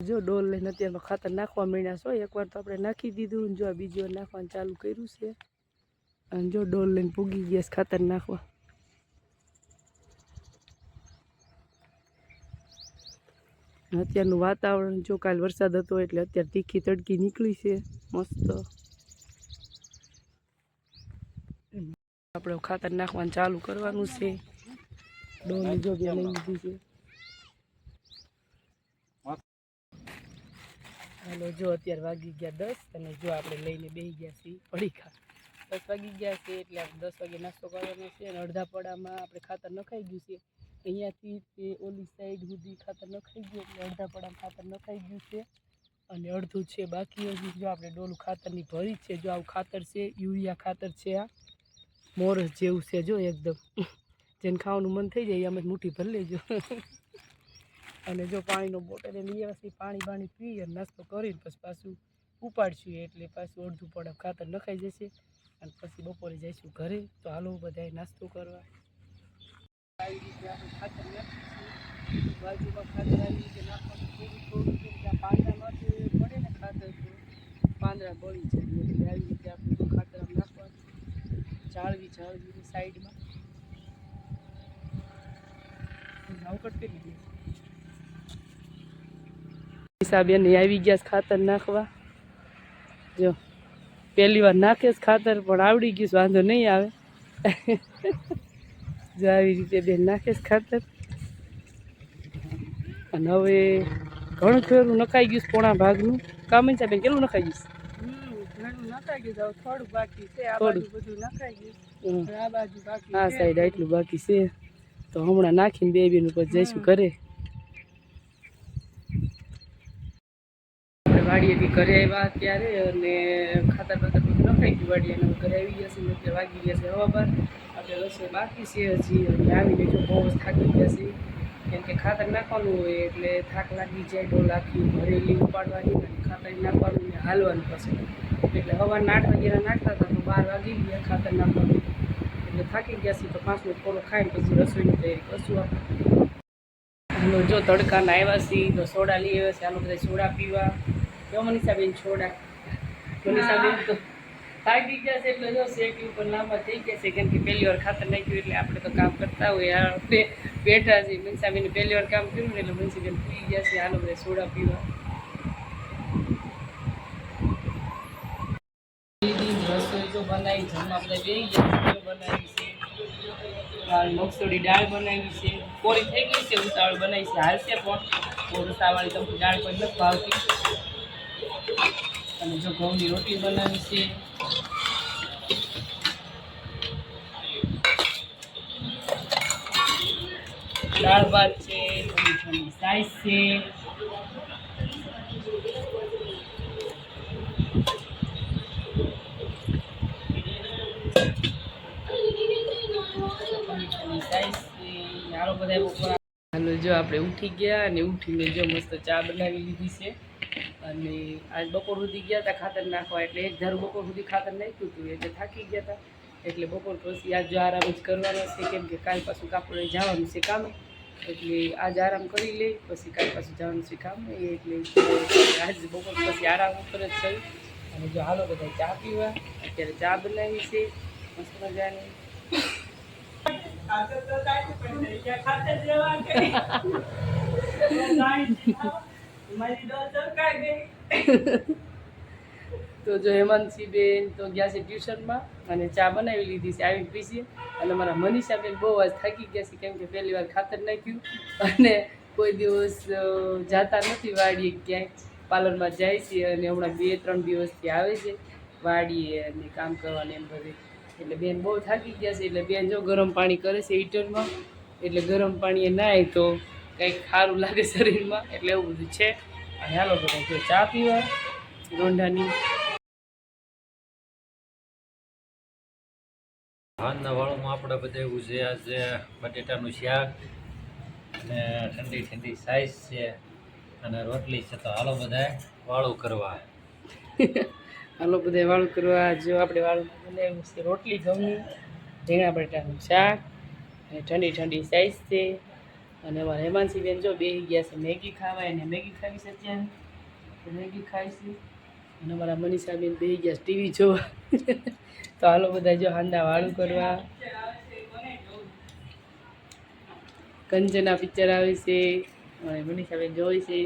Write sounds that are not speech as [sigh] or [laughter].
જો ડોલ લઈને અત્યારમાં ખાતર નાખવા માંડ્યા છો, એકવાર તો આપણે નાખી દીધું જો આ બીજી વાર નાખવાનું ચાલુ કર્યું છે. અને જો ડોલ લઈને પૂગી ગયા છે ખાતર નાખવા. અત્યારનું વાતાવરણ, જો કાલ વરસાદ હતો એટલે અત્યારે તીખી તડકી નીકળી છે, મસ્ત. આપણે ખાતર નાખવાનું ચાલુ કરવાનું છે. ડોલની જો લઈ લીધી છે. હાલો જો અત્યારે વાગી ગયા દસ, અને જો આપણે લઈને બેસી ગયા છીએ પડીખા દસ વાગી ગયા છે એટલે આપણે દસ વાગે નાસ્તો કરવાનો છે અને અડધા પડામાં આપણે ખાતર નખાઈ ગયું છે. અહીંયાથી તે ઓલી સાઈડ સુધી ખાતર નખાઈ ગયું એટલે અડધા પડામાં ખાતર નખાઈ ગયું છે. અને અડધું છે બાકી હજી જો આપણે ડોલું ખાતરની ભરી છે, જો આવું ખાતર છે, યુરિયા ખાતર છે આ. મોરસ જેવું છે જો એકદમ. જેને ખાવાનું મન થઈ જાય એમ જ મુઠ્ઠી ભરી લેજો. અને જો પાણીનો બોટલ લઈ આવશે પાણી બાણી પી અને નાસ્તો કરીને પછી પાછું ઉપાડશું એટલે પાછું અડધું પડે, ખાતર નખાઈ જશે અને પછી બપોરે જઈશું ઘરે. તો હાલો બધાએ નાસ્તો કરવા. આવી રીતે આપણે ખાતર નાખીશું બાજુમાં ખાતર આવી રીતે નાખવાનું થોડું થોડું આ પાંદડામાંથી પડે ને ખાતર તો બળી જાય એટલે આવી રીતે આપણે ખાતર નાખવાનું. જાળવી, જાળવીની સાઈડમાં. નવકટ કરી દીધી હિસાબેન આવી ગયા ખાતર નાખવા. જો પહેલી વાર નાખે ખાતર પણ આવડી ગયું વાંધો નહીં આવે. જો આવી રીતે બેન નાખે ખાતર. અને હવે ઘણું ખરું નખાઈ ગયું પોણા ભાગનું. કામ બેન કેટલું નખાઈ ગયું હા. સાઈડ આટલું બાકી છે. તો હમણાં નાખીને બે બેન ઉપર જઈશું ઘરે. વાડીએથી ઘરે આવ્યા ત્યારે અને ખાતર બાતર બધું નખાઈ ગયું. વાડીએ અને ઘરે આવી ગયા છે એટલે વાગી ગયા છે હવા બાર આપણે રસોઈ બાકી છે હજી અને આવીને જો બહુ જ થાકી ગયા છે. કેમ કે ખાતર નાખવાનું હોય એટલે થાક લાગી જાય ડોલ આખી ભરેલી ઉપાડવાની અને ખાતર નાખવાનું ને હાલવાનું પછી. એટલે હવાના આઠ વાગ્યાના નાખતા હતા તો બાર વાગી ગયા ખાતર નાખવાનું. એટલે થાકી ગયા છીએ તો પાંચ મિનિટ થોડો ખાઈને પછી રસોઈની તૈયારી કરશું આપણે. જો તડકાના આવ્યા છીએ, તો સોડા લઈ આવ્યા છે આનો બધા સોડા પીવા. જો મનીષાબેન છોડા? મનીષાબેન તો થાકી ગયા છે એટલે જો શેક ઉપર લાંબા થઈ ગયા છે, કેમ કે પહેલી વાર ખાતર નાખ્યું એટલે આપણે તો કામ કરતા હોય આપણે બેઠા છીએ મનીષાબેન પહેલી વાર કામ કર્યું ને એટલે મનીષાબેન પી ગયા છે આનો બધા સોડા પીવા. રસોઈ બનાવી, જમવા બધા બનાવી છે મગસોડી દાળ બનાવી છે, કોરી થઈ ગઈ છે, ઉતાવળ બનાવી છે, હાલશે પણ. કોરસાવાળી તમને દાળ પણ નથી ભાવતી. અને જો ઘઉંની રોટી બનાવી છે. દાળ ભાત છે થોડી સાઈઝ છે. જો આપણે ઉઠી ગયા અને ઉઠીને જો મસ્ત ચા બનાવી લીધી છે. અને આજ બપોર સુધી ગયા હતા ખાતર નાખવા એટલે એક ધારું બપોર સુધી ખાતર નાખ્યું હતું એટલે થાકી ગયા હતા એટલે બપોર પછી આજ જો આરામ જ કરવાનો છે કેમ કે કાલ પાછું કાપડે જવાનું છે કામે. એટલે આજ આરામ કરી લે પછી કાલ પાછું જવાનું છે કામે એટલે આજ બપોર પછી આરામ ઉપર જ થયું. અને જો હાલો બધા ચા પીવા અત્યારે ચા બનાવી છે મસ્ત મજાની. ખાતર તો ખાતર લેવા [laughs] [laughs] તો જો હેમંતસિંહ બેન તો ગયા છે ટ્યુશનમાં અને ચા બનાવી લીધી છે. આવીને પીસીએ અને મારા મનીષા બેન બહુ આજ થાકી ગયા છે કેમ કે પહેલી વાર ખાતર નાખ્યું. અને કોઈ દિવસ જાતા નથી વાડીએ ક્યાંય. પાર્લરમાં જાય છે અને હમણાં બે ત્રણ દિવસથી આવે છે વાડીએ અને કામ કરવાને એમ બધે. એટલે બેન બહુ થાકી ગયા છે. એટલે બેન જો ગરમ પાણી કરે છે હીટરમાં, એટલે ગરમ પાણીએ નાય તો કંઈક સારું લાગે શરીરમાં એટલે એવું બધું છે. અને હાલો બધા ચા પીવા. રોંઢાની હાલના વાળોમાં આપણે બધા એવું છે આજે બટેટાનું શાક અને ઠંડી ઠંડી સાઈઝ છે અને રોટલી છે તો હાલો બધા વાળું કરવા. [laughs] હાલો બધા વાળું કરવા. જો આપણે વાળું બનાવ્યું છે રોટલી ઘઉંની ઝીણા બટેટાનું શાક અને ઠંડી ઠંડી સાઈઝ છે. અને અમારા હેમાંસી બેન જો બેસી ગયા છે. મેગી ખાવા એને મેગી ખાવી છે અત્યારે. મેગી ખાઈશું અને અમારા મનીષાબેન બેસી ગયા ટીવી જોવા. તો હાલો બધા જો હાંડા વાળું કરવા. કંચના પિક્ચર આવે છે. અને મનીષાબેન જોઈ છે.